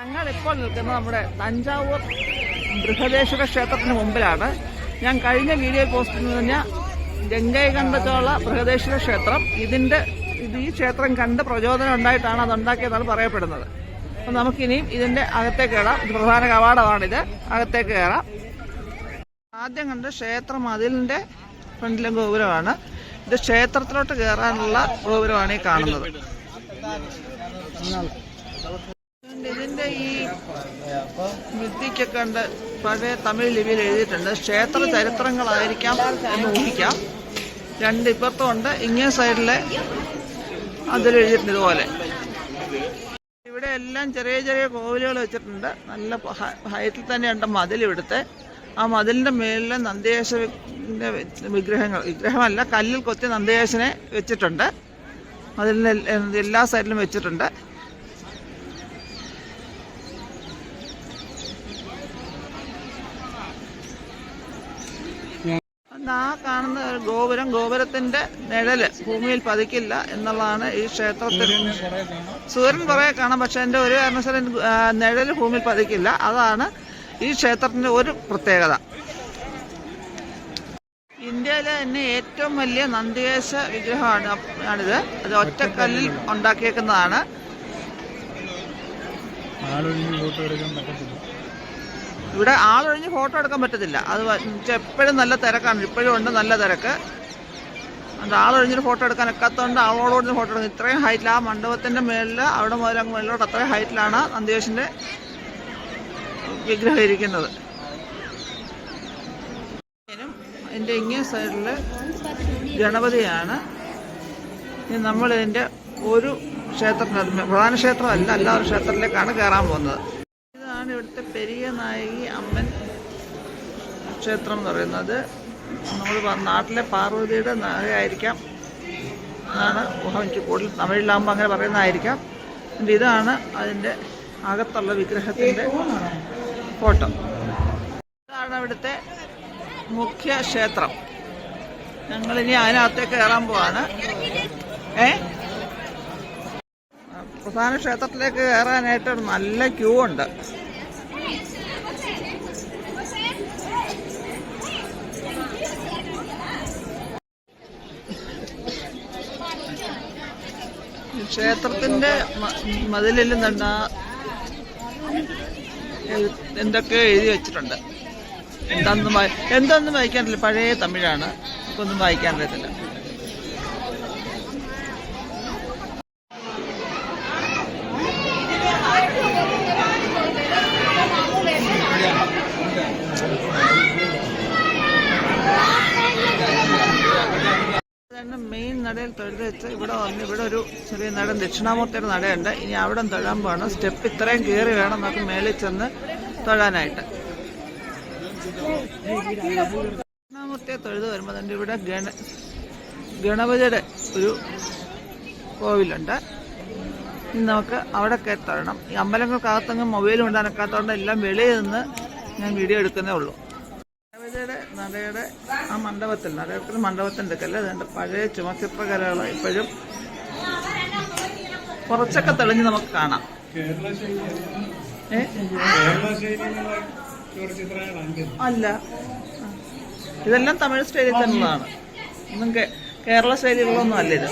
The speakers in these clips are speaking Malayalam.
ഞങ്ങൾ ഇപ്പോൾ നിൽക്കുന്നത് നമ്മുടെ തഞ്ചാവൂർ ബൃഹദേശ്വര ക്ഷേത്രത്തിന് മുമ്പിലാണ്. ഞാൻ കഴിഞ്ഞ വീഡിയോ പോസ്റ്റ് നിന്ന് പറഞ്ഞാൽ ഗംഗൈകണ്ഠചോള ബൃഹദേശ്വര ക്ഷേത്രം ഇതിന്റെ ഇത് ഈ ക്ഷേത്രം കണ്ട് പ്രചോദനം ഉണ്ടായിട്ടാണ് അത് ഉണ്ടാക്കിയതെന്നാണ് പറയപ്പെടുന്നത്. അപ്പം നമുക്കിനിയും ഇതിന്റെ അകത്തേക്ക് കയറാം. ഇത് പ്രധാന കവാടമാണിത്. അകത്തേക്ക് കയറാം. ആദ്യം കണ്ട ക്ഷേത്ര മതിലിന്റെ ഫ്രണ്ടിലെ ഗോപുരമാണ്. ഇത് ക്ഷേത്രത്തിലോട്ട് കയറാനുള്ള ഗോപുരമാണ് ഈ കാണുന്നത്. ഈ ഭിത്തിക്കൊക്കെ ഉണ്ട്. പഴയ തമിഴ് ലിപിയിൽ എഴുതിയിട്ടുണ്ട്. ക്ഷേത്ര ചരിത്രങ്ങളായിരിക്കാം എന്ന് ഊഹിക്കാം. രണ്ട് ഇപ്പുറത്തും ഉണ്ട്. ഇങ്ങേ സൈഡിലെ അതിൽ എഴുതിയിട്ടുണ്ട് ഇതുപോലെ. ഇവിടെ എല്ലാം ചെറിയ ചെറിയ കോവിലുകൾ വെച്ചിട്ടുണ്ട്. നല്ല ഹൈറ്റിൽ തന്നെയുണ്ട് മതിൽ ഇവിടുത്തെ. ആ മതിലിന്റെ മേളിലെ നന്ദിയേശന്റെ വിഗ്രഹങ്ങൾ. വിഗ്രഹമല്ല കല്ലിൽ കൊത്തി നന്ദിയേശനെ വെച്ചിട്ടുണ്ട്. അതിൽ എല്ലാ സൈഡിലും വെച്ചിട്ടുണ്ട് അത് ആ കാണുന്ന ഒരു ഗോപുരം ഗോപുരത്തിന്റെ നിഴൽ ഭൂമിയിൽ പതിക്കില്ല എന്നുള്ളതാണ് ഈ ക്ഷേത്രത്തിൽ. സൂര്യൻ കുറെ കാണാം പക്ഷെ എന്റെ ഒരു കാരണവശാലും നിഴൽ ഭൂമിയിൽ പതിക്കില്ല. അതാണ് ഈ ക്ഷേത്രത്തിന്റെ ഒരു പ്രത്യേകത. ഇന്ത്യയിലെ തന്നെ ഏറ്റവും വലിയ നന്ദികേശ വിഗ്രഹമാണ് ആണിത്. അത് ഒറ്റക്കല്ലിൽ ഉണ്ടാക്കിയേക്കുന്നതാണ്. ഇവിടെ ആളൊഴിഞ്ഞ് ഫോട്ടോ എടുക്കാൻ പറ്റത്തില്ല. അത് എപ്പോഴും നല്ല തിരക്കാണ്. ഇപ്പോഴും ഉണ്ട് നല്ല തിരക്ക്. അത് ആളൊഴിഞ്ഞൊരു ഫോട്ടോ എടുക്കാൻ ഒക്കാത്തതുകൊണ്ട് ആളോടൊഴിഞ്ഞ് ഫോട്ടോ എടുക്കും. ഇത്രയും ഹൈറ്റിൽ ആ മണ്ഡപത്തിന്റെ മേളിൽ അവിടെ മുതൽ അങ്ങ് മേളിലോട്ട് അത്രയും ഹൈറ്റിലാണ് നന്ദിവേശന്റെ വിഗ്രഹം ഇരിക്കുന്നത്. എന്റെ ഇങ്ങേ സൈഡിൽ ഗണപതിയാണ്. നമ്മൾ ഇതിന്റെ ഒരു ക്ഷേത്രത്തിന് പ്രധാന ക്ഷേത്രമല്ല ഒരു ക്ഷേത്രത്തിലേക്കാണ് കയറാൻ പോകുന്നത്. ഇതാണ് ഇവിടുത്തെ പെരിയ നായകി അമ്മൻ ക്ഷേത്രം എന്ന് പറയുന്നത്. നമ്മൾ നാട്ടിലെ പാർവതിയുടെ നഗയായിരിക്കാം എന്നാണ് ഊഹം എനിക്ക് കൂടുതൽ തമിഴിലാകുമ്പോൾ അങ്ങനെ പറയുന്നതായിരിക്കാം. ഇതാണ് അതിന്റെ അകത്തുള്ള വിഗ്രഹത്തിന്റെ ഫോട്ടോ. ഇതാണ് ഇവിടുത്തെ മുഖ്യ ക്ഷേത്രം. ഞങ്ങളിനി അതിനകത്തേക്ക് കയറാൻ പോവാണ്. ഏ? പ്രധാന ക്ഷേത്രത്തിലേക്ക് കയറാനായിട്ട് നല്ല ക്യൂ ഉണ്ട്. ക്ഷേത്രത്തിന്റെ മതിലിലും തന്നെ എന്തൊക്കെയോ എഴുതി വെച്ചിട്ടുണ്ട്. എന്തൊന്നും എന്തൊന്നും വായിക്കാനില്ല. പഴയ തമിഴാണ്. ഒന്നും വായിക്കാൻ അറിയത്തില്ല ഇതാണ് മെയിൻ നടയിൽ തൊഴുത് വെച്ച് ഇവിടെ വന്ന് ഇവിടെ ഒരു ചെറിയ നട ദക്ഷിണാമൂർത്തിയുടെ നടയുണ്ട്. ഇനി അവിടെ തൊഴാൻ പോകണം സ്റ്റെപ്പ് ഇത്രയും കയറി വേണം നമുക്ക് മേളിൽ ചെന്ന് തൊഴാനായിട്ട്. ദക്ഷിണാമൂർത്തിയെ തൊഴുത് വരുമ്പോൾ തന്നെ ഇവിടെ ഗണ ഗണപതിയുടെ ഒരു കോവിലുണ്ട്. ഇനി നമുക്ക് അവിടെ കയറി തൊഴണം. ഈ അമ്പലങ്ങൾക്കകത്തങ്ങ് മൊബൈൽ ഉണ്ടാകാത്തതുകൊണ്ട് എല്ലാം വെളിയിൽ നിന്ന് ഞാൻ വീഡിയോ എടുക്കുന്നേ ഉള്ളൂ. നടയുടെ ആ മണ്ഡപത്തിൽ നടയത്തിൽ മണ്ഡപത്തിന്റെ ഒക്കെ അല്ലേ അതുകൊണ്ട് പഴയ ചുമച്ചിത്രകലകൾ ഇപ്പോഴും? കുറച്ചൊക്കെ തെളിഞ്ഞ് നമുക്ക് കാണാം. അല്ല. ഇതെല്ലാം തമിഴ് സ്റ്റൈലിൽ തന്നെയാണ്. ഒന്നും കേരള ശൈലികളൊന്നും അല്ല ഇത്.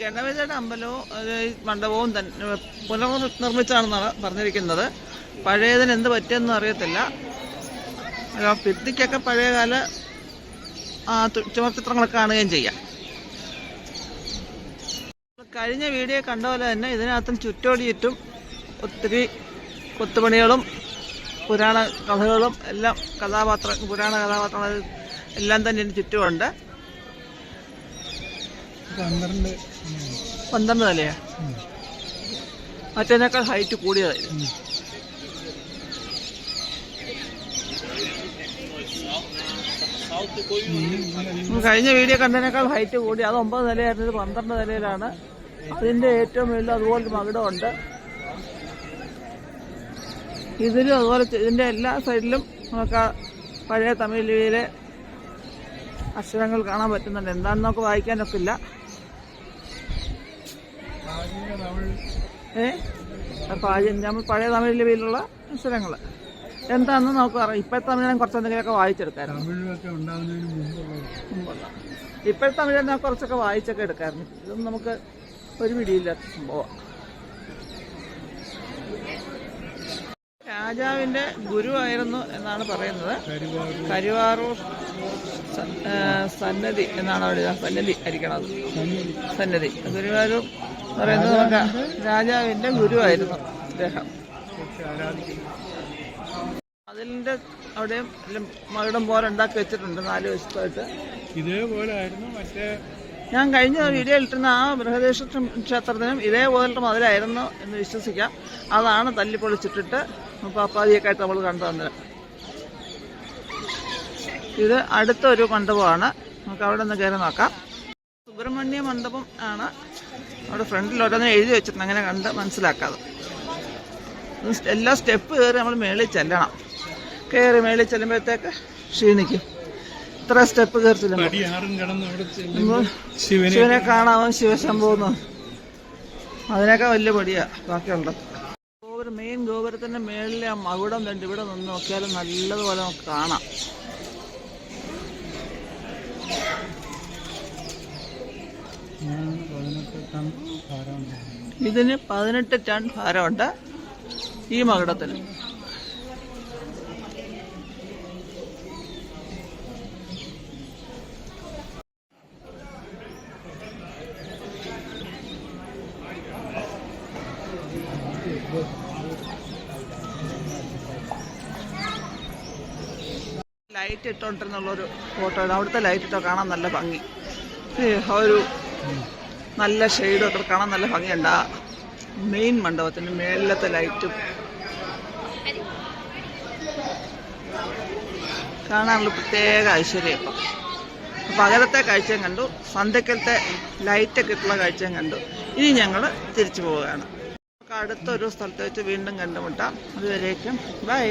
ഗണപതിയുടെ അമ്പലവും മണ്ഡപവും തന്നെ പുനർനിർമ്മിച്ചാണെന്നാണ് പറഞ്ഞിരിക്കുന്നത്. പഴയതിന് എന്ത് പറ്റിയെന്നും അറിയത്തില്ല. ഭിത്തിക്കൊക്കെ പഴയകാല ചുമർച്ചിത്രങ്ങളൊക്കെ കാണുകയും ചെയ്യാം. കഴിഞ്ഞ വീഡിയോ കണ്ട പോലെ തന്നെ ഇതിനകത്തും ചുറ്റോടി ചുറ്റും ഒത്തിരി കൊത്തുപണികളും പുരാണ കഥകളും എല്ലാം കഥാപാത്ര പുരാണ കഥാപാത്രങ്ങൾ എല്ലാം തന്നെ ഇതിന് ചുറ്റുമുണ്ട്. പന്ത്രണ്ട്. പന്ത്രണ്ട് നിലയാ. മറ്റേതിനേക്കാൾ ഹൈറ്റ് കൂടിയതായിരുന്നു. കഴിഞ്ഞ വീഡിയോ കണ്ടതിനേക്കാൾ ഹൈറ്റ് കൂടി. അത് ഒമ്പത് നിലയായിരുന്നു ഇത് പന്ത്രണ്ട് നിലയിലാണ്. അതിന്റെ ഏറ്റവും വലിയ അതുപോലെ മകിടമുണ്ട്. ഇതിലും അതുപോലെ ഇതിന്റെ എല്ലാ സൈഡിലും നമുക്ക് പഴയ തമിഴ് ലിപിയിലെ അക്ഷരങ്ങൾ കാണാൻ പറ്റുന്നുണ്ട്. എന്താണെന്ന് നമുക്ക് വായിക്കാനൊക്കെ ഇല്ല. ഏ? നമ്മൾ പഴയ തമിഴ് ലിപിയിലുള്ള അക്ഷരങ്ങൾ. എന്താണെന്ന് നമുക്ക് അറിയാം ഇപ്പോഴത്തെ തമിഴ് കുറച്ച് എന്തെങ്കിലുമൊക്കെ വായിച്ചെടുക്കായിരുന്നു. ഇപ്പോഴത്തെ തമിഴ് ഞാൻ കുറച്ചൊക്കെ വായിച്ചൊക്കെ എടുക്കാറുണ്ട് ഇതൊന്നും നമുക്ക് ഒരു പിടിയില്ലാത്ത സംഭവം. രാജാവിന്റെ ഗുരുവായിരുന്നു എന്നാണ് പറയുന്നത്. കരുവാറ് കരുവാറൂർ സന്നദ്ധി എന്നാണ് അവിടെ സന്നദ്ധി സന്നിധി സന്നദ്ധി. ഗുരുവായൂർ എന്ന് പറയുന്നത് രാജാവിന്റെ രാജാവിന്റെ ഗുരുവായിരുന്നു അദ്ദേഹം. അതിന്റെ അവിടെയും മകുടം പോലെ ഉണ്ടാക്കി വെച്ചിട്ടുണ്ട് നാല് വശത്തായിട്ട്. ഇതേപോലെ ആയിരുന്നു മറ്റേ ഞാൻ കഴിഞ്ഞ വീഡിയോ ഇട്ടിരുന്ന ആ ബൃഹദേശ്വര ക്ഷേത്രത്തിനും ഇതേപോലത്തെ മതിലായിരുന്നു എന്ന് വിശ്വസിക്കാം. അതാണ് തല്ലിപ്പൊളിച്ചിട്ടിട്ട് പാപ്പാതിയൊക്കെ ആയിട്ട് നമ്മൾ കണ്ടു തന്നത്. ഇത് അടുത്തൊരു മണ്ഡപമാണ്. നമുക്ക് അവിടെ നിന്ന് കയറി നോക്കാം. സുബ്രഹ്മണ്യ മണ്ഡപം ആണ് അവിടെ ഫ്രണ്ടിൽ ഓരോന്ന് എഴുതി വെച്ചിട്ടുണ്ട്. അങ്ങനെ കണ്ട് മനസ്സിലാക്കാതെ. എല്ലാ സ്റ്റെപ്പ് കയറി നമ്മൾ മേളിൽ ചെല്ലണം. കയറി മേളിൽ ചെല്ലുമ്പോഴത്തേക്ക് ക്ഷീണിക്കും. ഇത്ര സ്റ്റെപ്പ് കയറിച്ചില്ല അവിടെ ശിവനെ കാണാവും ശിവശംഭവന്ന് അതിനൊക്കെ വലിയ പടിയാ ബാക്കിയുണ്ട്. ഗോപുരം മെയിൻ ഗോപുരത്തിന്റെ മേളിലെ ആ രണ്ട് ഇവിടെ നിന്ന് നോക്കിയാലും നല്ലതുപോലെ നമുക്ക് കാണാം. ഇതിന് പതിനെട്ട് ടൺ ഭാരമുണ്ട് ഈ മകുടത്തിന്. ലൈറ്റ് ഇട്ടോണ്ടിരുന്നുള്ളൊരു ഫോട്ടോ അവിടുത്തെ ലൈറ്റ് ഇട്ടോ കാണാൻ നല്ല ഭംഗി. ഒരു നല്ല ഷെയ്ഡും ഒക്കെ കാണാൻ നല്ല ഭംഗിയുണ്ട്. ആ മെയിൻ മണ്ഡപത്തിന് മേളിലത്തെ ലൈറ്റും കാണാനുള്ള പ്രത്യേക ഐശ്വര്യം ഇപ്പം. പകലത്തെ കാഴ്ചയും കണ്ടു സന്ധ്യക്കലത്തെ ലൈറ്റൊക്കെ ഇട്ടുള്ള കാഴ്ചയും കണ്ടു. ഇനി ഞങ്ങൾ തിരിച്ചു പോവുകയാണ്. അടുത്തൊരു സ്ഥലത്ത് വെച്ച് വീണ്ടും കണ്ടുമുട്ടാം. അതുവരേക്കും ബൈ.